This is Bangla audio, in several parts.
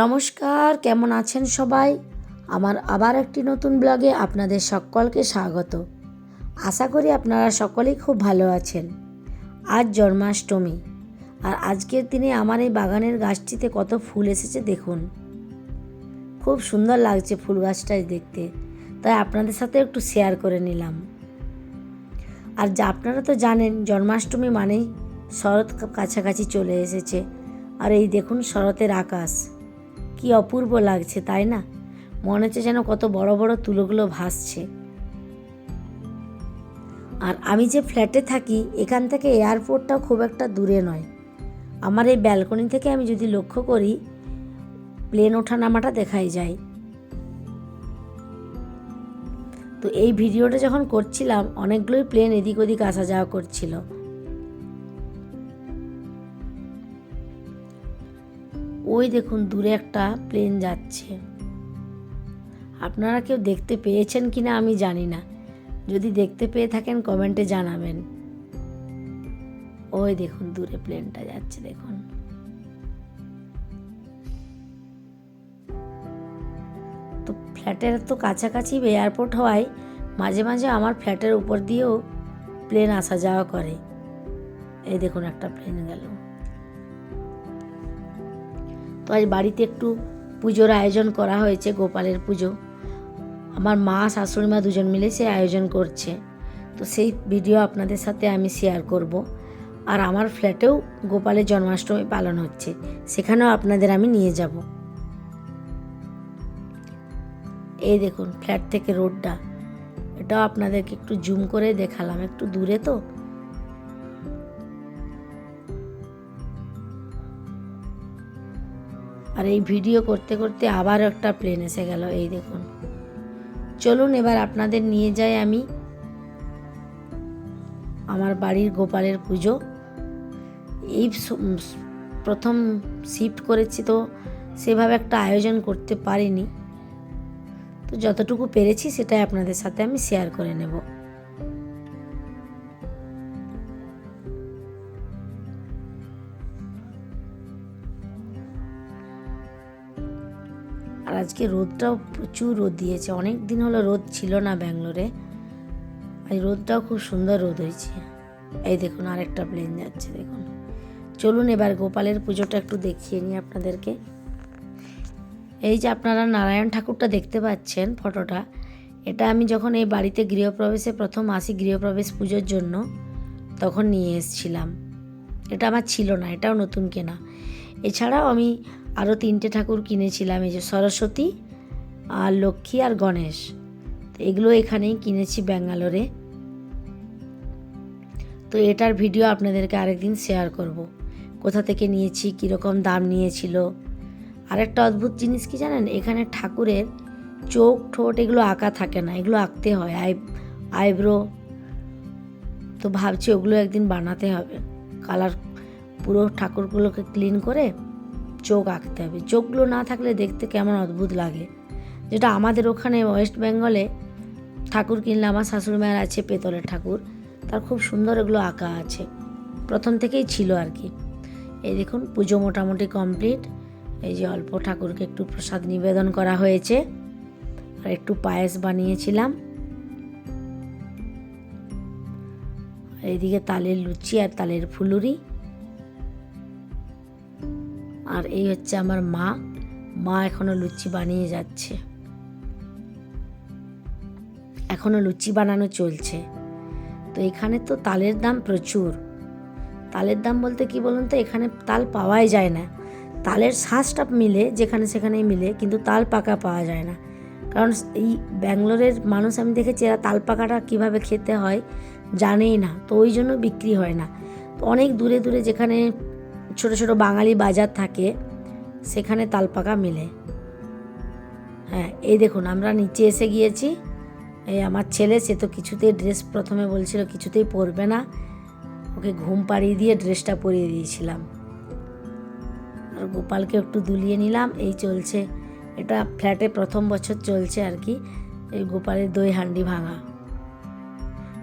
নমস্কার, কেমন আছেন সবাই? আমার আবার একটি নতুন ব্লগে আপনাদের সকলকে স্বাগত। আশা করি আপনারা সকলেই খুব ভালো আছেন। আজ জন্মাষ্টমী, আর আজকের দিনে আমার এই বাগানের গাছটিতে কত ফুল এসেছে দেখুন। খুব সুন্দর লাগছে ফুল গাছটাই দেখতে, তাই আপনাদের সাথে একটু শেয়ার করে নিলাম। আর যা আপনারা তো জানেন, জন্মাষ্টমী মানেই শরৎ কাছাকাছি চলে এসেছে। আর এই দেখুন, শরতের আকাশ। কি অপূর্ব লাগছে, তাই না? মনে হচ্ছে যেন কত বড় বড় তুলোগুলো ভাসছে। আর আমি যে ফ্ল্যাটে থাকি, এখান থেকে এয়ারপোর্টটাও খুব একটা দূরে নয়। আমার এই ব্যালকনি থেকে আমি যদি লক্ষ্য করি, প্লেন ওঠা নামাটা দেখাই যায়। তো এই ভিডিওটা যখন করছিলাম, অনেকগুলোই প্লেন এদিক ওদিক আসা যাওয়া করছিল। ওই দেখুন দূরে একটা প্লেন যাচ্ছে। আপনারা কেউ দেখতে পেয়েছেন কি না আমি জানি না। যদি দেখতে পেয়ে থাকেন কমেন্টে জানাবেন। ওই দেখুন দূরে প্লেনটা যাচ্ছে দেখুন। তো ফ্ল্যাটের তো কাছাকাছি এয়ারপোর্ট হওয়ায় মাঝে মাঝে আমার ফ্ল্যাটের উপর দিয়েও প্লেন আসা যাওয়া করে। এই দেখুন একটা প্লেন গেল। তো আজ বাড়িতে একটু পুজোর আয়োজন করা হয়েছে, গোপালের পুজো। আমার মা, শাশুড়ি মা দুজন মিলে সে আয়োজন করছে। তো সেই ভিডিও আপনাদের সাথে আমি শেয়ার করব। আর আমার ফ্ল্যাটেও গোপালের জন্মাষ্টমী পালন হচ্ছে। সেখানেও আপনাদের আমি নিয়ে যাব। এই দেখুন ফ্ল্যাট থেকে রোডটা এটাও আপনাদেরকে একটু জুম করে দেখালাম। একটু দূরে তো। এই ভিডিও করতে করতে আবার একটা প্লেন এসে গেল, এই দেখুন। চলুন এবার আপনাদের নিয়ে যাই আমি আমার বাড়ির গোপালের পুজো। এই প্রথম শিফট করেছি তো সেভাবে একটা আয়োজন করতে পারিনি। তো যতটুকু পেরেছি সেটাই আপনাদের সাথে আমি শেয়ার করে নেব। আজকে রোদটাও প্রচুর রোদ দিয়েছে। অনেক দিন হলো রোদ ছিল না ব্যাঙ্গালোরে। আর রোদটাও খুব সুন্দর রোদ হয়েছে। এই দেখুন, আরেকটা প্লেন যাচ্ছে, দেখুন। চলুন এবার গোপালের পুজোটা একটু দেখিয়ে নিই আপনাদেরকে। এই যে আপনারা নারায়ণ ঠাকুরটা দেখতে পাচ্ছেন ফটোটা, এটা আমি যখন এই বাড়িতে গৃহপ্রবেশে, প্রথম আসি গৃহপ্রবেশ পুজোর জন্য, তখন নিয়ে এসেছিলাম। এটা আমার ছিল না, এটাও নতুন কেনা। এছাড়াও আমি আরও তিনটে ঠাকুর কিনেছিলাম, এই যে সরস্বতী, আর লক্ষ্মী, আর গণেশ। তো এগুলো এখানেই কিনেছি ব্যাঙ্গালোরে। তো এটার ভিডিও আপনাদেরকে আরেকদিন শেয়ার করব। কোথা থেকে নিয়েছি, কীরকম দাম নিয়েছিল। আরেকটা অদ্ভুত জিনিস কি জানেন, এখানে ঠাকুরের চোখ, ঠোঁট এগুলো আঁকা থাকে না, এগুলো আঁকতে হয়, আই আইব্রো। তো ভাবছি ওগুলো একদিন বানাতে হবে। কালার পুরো ঠাকুরগুলোকে ক্লিন করে চোখ আঁকতে হবে। চোখগুলো না থাকলে দেখতে কেমন অদ্ভুত লাগে। যেটা আমাদের ওখানে ওয়েস্ট বেঙ্গলে ঠাকুর কিনলে আমার শাশুড়ি মায়ের আছে পেতলের ঠাকুর। তার খুব সুন্দর এগুলো আঁকা আছে। প্রথম থেকেই ছিল আর কি। এই দেখুন, পুজো মোটামুটি কমপ্লিট। এই যে অল্প ঠাকুরকে একটু প্রসাদ নিবেদন করা হয়েছে। আর একটু পায়েস বানিয়েছিলাম। আর এইদিকে তালের লুচি আর তালের ফুলুরি। আর এই হচ্ছে আমার মা। মা এখনও লুচি বানিয়ে যাচ্ছে। এখনও লুচি বানানো চলছে। তো এখানে তো তালের দাম প্রচুর। তালের দাম বলতে কি বলুন তো, এখানে তাল পাওয়াই যায় না। তালের শ্বাসটা মিলে, যেখানে সেখানেই মিলে, কিন্তু তাল পাকা পাওয়া যায় না। কারণ এই ব্যাঙ্গালোরের মানুষ আমি দেখেছি, এরা তাল পাকাটা কীভাবে খেতে হয় জানেই না, তো ওই জন্য বিক্রি হয় না। তো অনেক দূরে দূরে যেখানে ছোট ছোট বাঙালি বাজার থাকে, সেখানে তাল পাকা মিলে। হ্যাঁ এই দেখুন, আমরা নিচে এসে গিয়েছি। এই আমার ছেলে, সে তো কিছুতেই ড্রেস প্রথমে বলছিল কিছুতেই পরবে না। ওকে ঘুম পাড়িয়ে দিয়ে ড্রেসটা পরিয়ে দিয়েছিলাম। আর গোপালকে একটু দুলিয়ে নিলাম, এই চলছে। এটা ফ্ল্যাটে প্রথম বছর চলছে আর কি। এই গোপালের দই হান্ডি ভাঙা।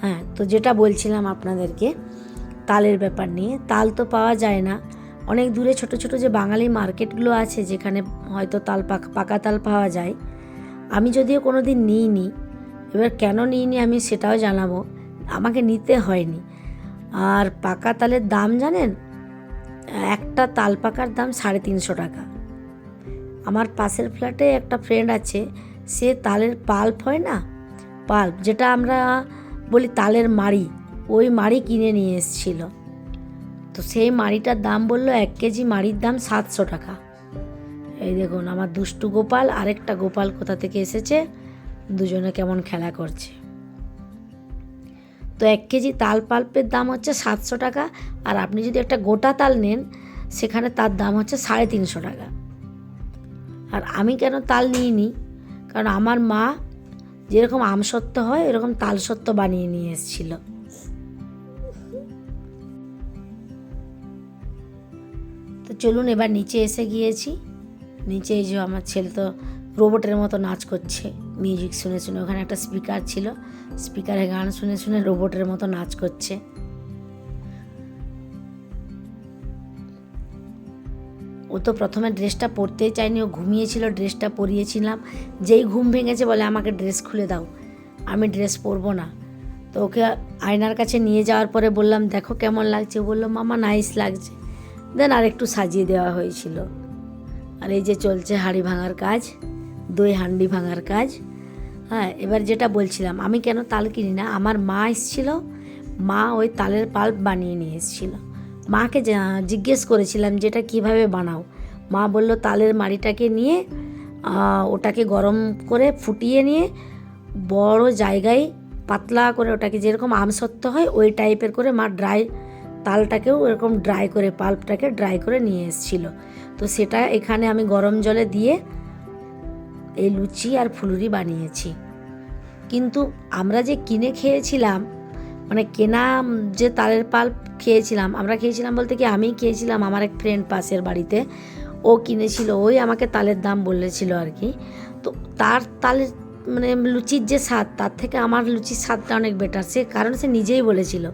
হ্যাঁ তো যেটা বলছিলাম আপনাদেরকে, তালের ব্যাপার নিয়ে, তাল তো পাওয়া যায় না। অনেক দূরে ছোট ছোট যে বাঙালি মার্কেটগুলো আছে, যেখানে হয়তো তাল পাকা তাল পাওয়া যায়, আমি যদিও কোনো দিন নিইনি, এবার কেন নিইনি আমি সেটাও জানাব, আমাকে নিতে হয়নি। আর পাকা তালের দাম জানেন? একটা তাল পাকার দাম সাড়ে তিনশো টাকা। আমার পাশের ফ্ল্যাটে একটা ফ্রেন্ড আছে, সে তালের পাল্প হয় না? পাল্প, যেটা আমরা বলি, তালের মাড়ি। ওই মাড়ি কিনে নিয়ে এসেছিল। তো সেই মাড়িটার দাম বলল এক কেজি মাড়ির দাম সাতশো টাকা। এই দেখুন, আমার দুষ্টু গোপাল, আরেকটা গোপাল কোথা থেকে এসেছে? দুজনে কেমন খেলা করছে। তো এক কেজি তাল পাল্পের দাম হচ্ছে সাতশো টাকা, আর আপনি যদি একটা গোটা তাল নেন, সেখানে তার দাম হচ্ছে সাড়ে তিনশো টাকা। আর আমি কেন তাল নিইনি? কারণ আমার মা যেরকম আমসত্ত্ব হয়, এরকম তালসত্ত্ব বানিয়ে নিয়ে এসেছিল। তো চলুন এবার নিচে এসে গিয়েছি। নিচে যে আমার ছেলে তো রোবটের মতো নাচ করছে, মিউজিক শুনে শুনে। ওখানে একটা স্পিকার ছিল, স্পিকারে গান শুনে শুনে রোবটের মতো নাচ করছে। ও তো প্রথমে ড্রেসটা পরতেই চায়নি, ও ঘুমিয়েছিল ড্রেসটা পরিয়েছিলাম। যেই ঘুম ভেঙেছে বলে আমাকে ড্রেস খুলে দাও, আমি ড্রেস পরবো না। তো ওকে আয়নার কাছে নিয়ে যাওয়ার পরে বললাম, দেখো কেমন লাগছে। বলল, মামা নাইস লাগছে। দেন আর একটু সাজিয়ে দেওয়া হয়েছিল। আর এই যে চলছে হাঁড়ি ভাঙার কাজ, দই হান্ডি ভাঙার কাজ। হ্যাঁ এবার যেটা বলছিলাম, আমি কেন তাল কিনি না, আমার মা এসেছিল, মা ওই তালের পাল্প বানিয়ে নিয়ে এসেছিল। মাকে জিজ্ঞেস করেছিলাম, যেটা কীভাবে বানাও? মা বলল, তালের মাড়িটাকে নিয়ে ওটাকে গরম করে ফুটিয়ে নিয়ে, বড় জায়গায় পাতলা করে ওটাকে যেরকম আমসত্ত্ব হয়, ওই টাইপের করে মা ড্রাই, তালটাকেও এরকম ড্রাই করে, পাল্পটাকে ড্রাই করে নিয়ে এসেছিল। তো সেটা এখানে আমি গরম জলে দিয়ে, এই লুচি আর ফুলুরি বানিয়েছি। কিন্তু আমরা যে কিনে খেয়েছিলাম মানে কেনা যে তালের পাল্প খেয়েছিলাম। আমরা খেয়েছিলাম বলতে কি আমি খেয়েছিলাম আমার এক ফ্রেন্ড পাশের বাড়িতে। ও কিনেছিল, ওই আমাকে তালের দাম বলেছিল আর কি। তো তার তালের মানে লুচির যে স্বাদ, তার থেকে আমার লুচির স্বাদটা অনেক বেটার সে কারণ সে নিজেই বলেছিল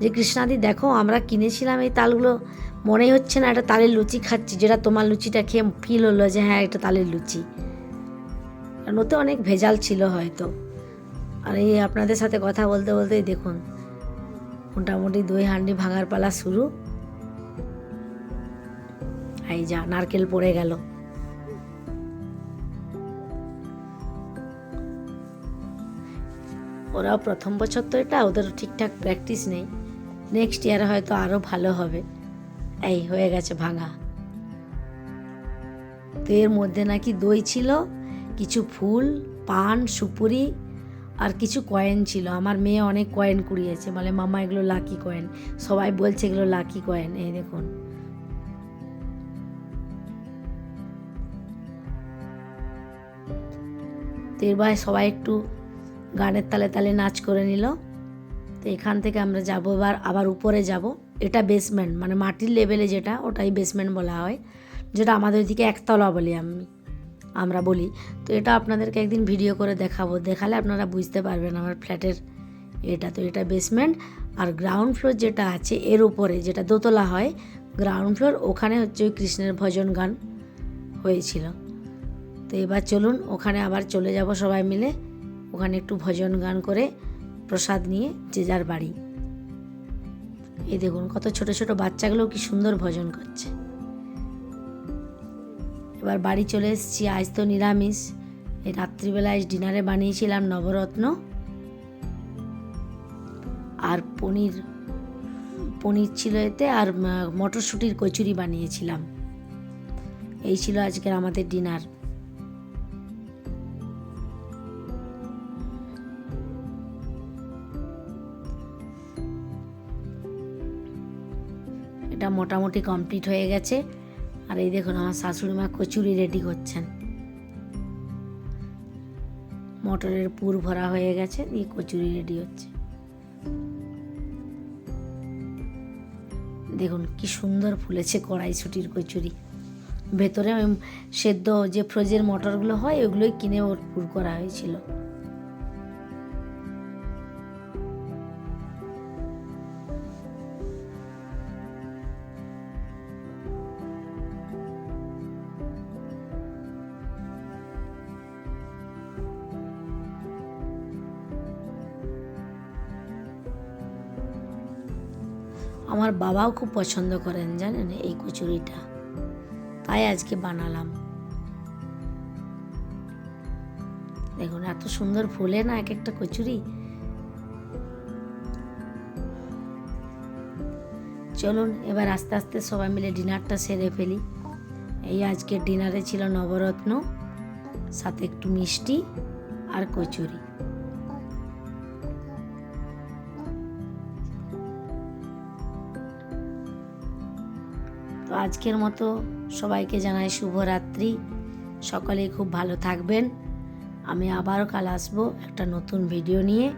যে, কৃষ্ণাদি, দেখো আমরা কিনেছিলাম এই তালগুলো, মনেই হচ্ছে না এটা তালের লুচি খাচ্ছি, যেটা তোমার লুচিটা খেয়ে ফিল হলো যে হ্যাঁ এটা তালের লুচি। কারণ ওতে অনেক ভেজাল ছিল হয়তো। আর এই আপনাদের সাথে কথা বলতে বলতেই দেখুন মোটামুটি দই হান্ডি ভাঙার পালা শুরু। এই যা, নারকেল পড়ে গেল। ওরাও প্রথম বছর তো এটা, ওদের ঠিকঠাক প্র্যাকটিস নেই। নেক্সট ইয়ারে হয়তো আরও ভালো হবে। এই, হয়ে গেছে ভাঙা। তো এর মধ্যে নাকি দই ছিল, কিছু ফুল, পান, সুপুরি আর কিছু কয়েন ছিল। আমার মেয়ে অনেক কয়েন কুড়িয়েছে। বলে মামা এগুলো লাকি কয়েন সবাই বলছে, এগুলো লাকি কয়েন এই দেখুন। তো এবার সবাই একটু গানের তালে তালে নাচ করে নিল। তো এখান থেকে আমরা যাব, এবার আবার উপরে যাব। এটা বেসমেন্ট মানে মাটির লেভেলে যেটা, ওটাই বেসমেন্ট বলা হয়। যেটা আমাদের দিকে একতলা বলি আমি। আমরা বলি। তো এটা আপনাদেরকে একদিন ভিডিও করে দেখাবো। দেখালে আপনারা বুঝতে পারবেন আমার ফ্ল্যাটের এটা। তো এটা বেসমেন্ট আর গ্রাউন্ড ফ্লোর যেটা আছে এর উপরে, যেটা দোতলা হয় গ্রাউন্ড ফ্লোর ওখানে হচ্ছে ওই কৃষ্ণের ভজন গান হয়েছিল। তো এবার চলুন, ওখানে আবার চলে যাব সবাই মিলে। ওখানে একটু ভজন গান করে প্রসাদ নিয়ে যে যার বাড়ি। এই দেখুন, কত ছোট ছোট বাচ্চাগুলো কি সুন্দর ভজন করছে। এবার বাড়ি চলে এসেছি, আজ তো নিরামিষ। এই রাত্রিবেলায় ডিনারে বানিয়েছিলাম নবরত্ন আর পনির। পনির ছিল এতে আর মটরশুঁটির কচুরি বানিয়েছিলাম। এই ছিল আজকের আমাদের ডিনার। এটা মোটামুটি কমপ্লিট হয়ে গেছে। আর এই দেখুন, আমার শাশুড়ি মা কচুরি রেডি করছেন। মটরের পুর ভরা হয়ে গেছে দিয়ে কচুরি রেডি হচ্ছে। দেখুন, কি সুন্দর ফুলেছে কড়াইশুটির কচুরি ভেতরে সেদ্ধ যে ফ্রোজের মটরগুলো হয়, ওগুলোই কিনে ওর পুর করা হয়েছিল। আমার বাবাও খুব পছন্দ করেন জানেন এই কচুরিটা। তাই আজকে বানালাম। দেখুন, এত সুন্দর ফুলে না এক একটা কচুরি। চলুন, এবার আস্তে আস্তে সবাই মিলে ডিনারটা সেরে ফেলি। এই আজকে ডিনারে ছিল নবরত্ন, সাথে একটু মিষ্টি আর কচুরি। আজকের মতো সবাইকে জানাই শুভরাত্রি। সকলে খুব ভালো থাকবেন। আমি আবারও কাল আসব একটা নতুন ভিডিও নিয়ে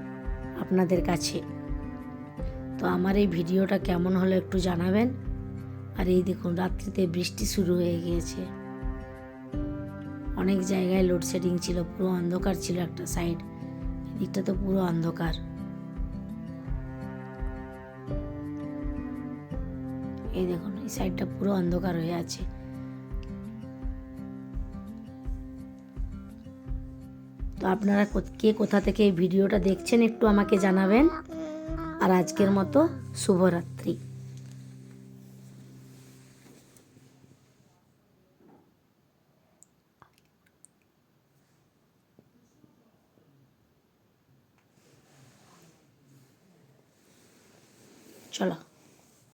আপনাদের কাছে। তো আমার এই ভিডিওটা কেমন হলো একটু জানাবেন। আর এই দেখুন, রাত্রিতে বৃষ্টি শুরু হয়ে গিয়েছে। অনেক জায়গায় লোডশেডিং ছিল, পুরো অন্ধকার ছিল একটা সাইড এদিকটা তো পুরো অন্ধকার। এই দেখুন এই সাইডটা পুরো অন্ধকার হয়ে আছে। তো আপনারা কো- কোথা থেকে এই ভিডিওটা দেখছেন একটু আমাকে জানাবেন। আর আজকের মতো শুভরাত্রি। চলো।